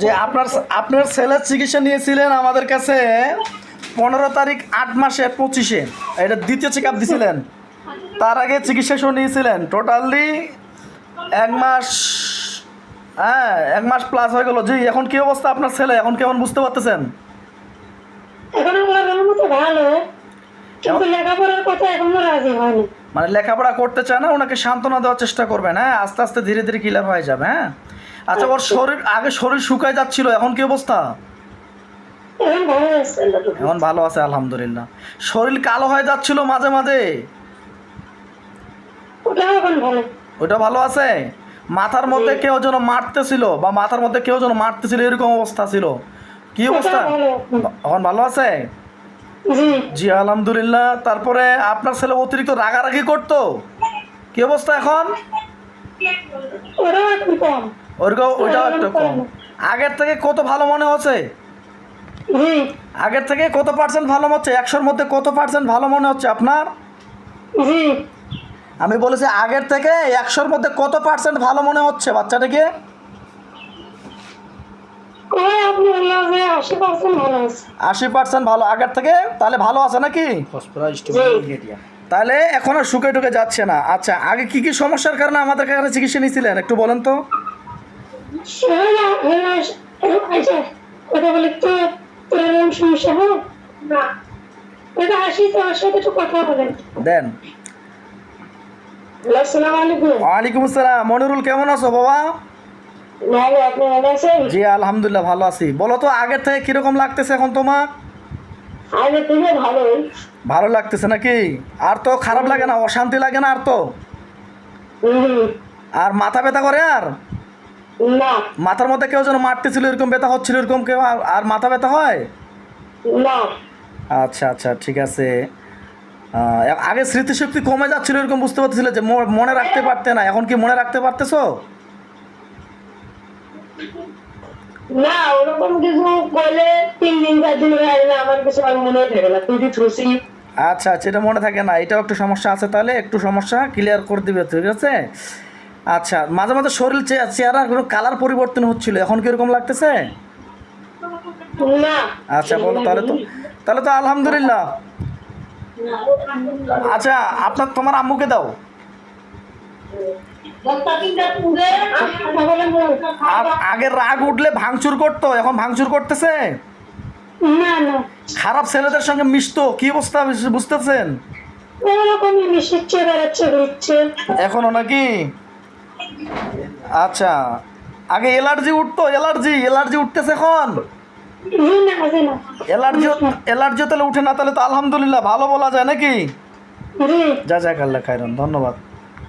যে আপনার আপনার ছেলের চিকিৎসা নিয়েছিলেন আমাদের কাছে পনেরো তারিখ আট মাসে পঁচিশে। এটা দ্বিতীয় চেক আপ দিছিলেন। তার আগে চিকিৎসা শুরু নিয়েছিলেন। টোটালি এক মাস হ্যাঁ এক মাস প্লাস হয়ে গেল। জি এখন কি অবস্থা আপনার ছেলে? এখন কেমন বুঝতে পারতেছেন? মানে লেখাপড়া করতে চায় না ওনাকে সান্ত্বনা দেওয়ার চেষ্টা করবেন হ্যাঁ? আস্তে আস্তে ধীরে ধীরে ক্লিয়ার হয়ে যাবে হ্যাঁ? আচ্ছা ওর শরীর আগে শরীর শুকায় যাচ্ছিল এখন কি অবস্থা? এখন ভালো আছে আল্লাহ তো। এখন ভালো আছে আলহামদুলিল্লাহ। শরীর কালো হয়ে যাচ্ছিল মাঝে মাঝে? এখন ভালো। আছে? মাথার মধ্যে কেউ যেন মারতেছিল বা মাথার মধ্যে কেউ যেন মারতেছিল এরকম অবস্থা ছিল। কি অবস্থা? এখন। ভালো আছে? জি। আলহামদুলিল্লাহ। তারপরে আপনার ছেলে অতিরিক্ত রাগারাগি করতো? কি অবস্থা এখন? ওরকম ওইটাও একটু কম। আগের থেকে কত ভালো মনে হচ্ছে? আগের থেকে কত পার্সেন্ট ভালো মনে হচ্ছে? একশোর মধ্যে কত পার্সেন্ট ভালো মনে হচ্ছে আপনার? আমি বলেছি আগের থেকে একশোর মধ্যে কত পার্সেন্ট ভালো মনে হচ্ছে বাচ্চাটাকে? ওই আপনি বললাম যে আশি পার্সেন্ট ভালো আশি পার্সেন্ট ভালো। আগের থেকে তাহলে ভালো আছে নাকি? তাহলে এখন আর শুকে টুকে যাচ্ছে না। আচ্ছা আগে কি কি সমস্যার কারণে আমাদের কাছে চিকিৎসা নিয়েছিলেন? একটু বলেন তো। কথা বলে তো তোর এরকম সমস্যা হোক না ওটা আসি সাথে একটু কথা বলেন দেন মনিরুল, কেমন আছো বাবা? জি, আলহামদুলিল্লাহ, ভালো আছি। বলো তো আগের থেকে কীরকম লাগতেছে এখন তোমার? ভালো লাগতেছে নাকি? আর তো খারাপ লাগে না, অশান্তি লাগে না আর তো? আর মাথা ব্যথা করে আর? মাথার মধ্যে কেউ যেন মারতেছিল এরকম ব্যথা হচ্ছিল এরকম কেউ আর- মাথা ব্যথা হয়? না। আচ্ছা আচ্ছা ঠিক আছে। আগে স্মৃতিশক্তি কমে যাচ্ছিল এরকম বুঝতে পারতেছিল যে মনে রাখতে পারতে না। এখন কি মনে রাখতে পারতেছো? না ওরকম কিছু বলে তিন দিন চার দিন হয়ে আসলে আমার কিছু আর মনে থাকে না। তুই থুসি আচ্ছা আচ্ছা এটা মনে থাকে না। এটাও একটু সমস্যা আছে তাহলে। একটু সমস্যা ক্লিয়ার করে দিবে ঠিক আছে? আচ্ছা মাঝে মাঝে শরীর চেহারার কোনো কালার পরিবর্তন হচ্ছিল? এখন কীরকম লাগতেছে? আচ্ছা বলো তাহলে তো। তাহলে তো আলহামদুলিল্লাহ। আচ্ছা আপনার তোমার আম্মুকে দাও। তাহলে বল। আর আগে রাগ উঠলে ভাঙচুর করতো এখন ভাঙচুর করতেছে? খারাপ ছেলেদের সঙ্গে মিশতো কি অবস্থা বুঝতেছেন? এখনও নাকি? আচ্ছা আগে এলার্জি উঠতো এলার্জি এলার্জি উঠতেছে এখন? অ্যালার্জি এলার্জি তাহলে উঠে না তাহলে তো আলহামদুলিল্লাহ ভালো বলা যায় নাকি? যা যা যাক আল্লাহ খাইরন ধন্যবাদ।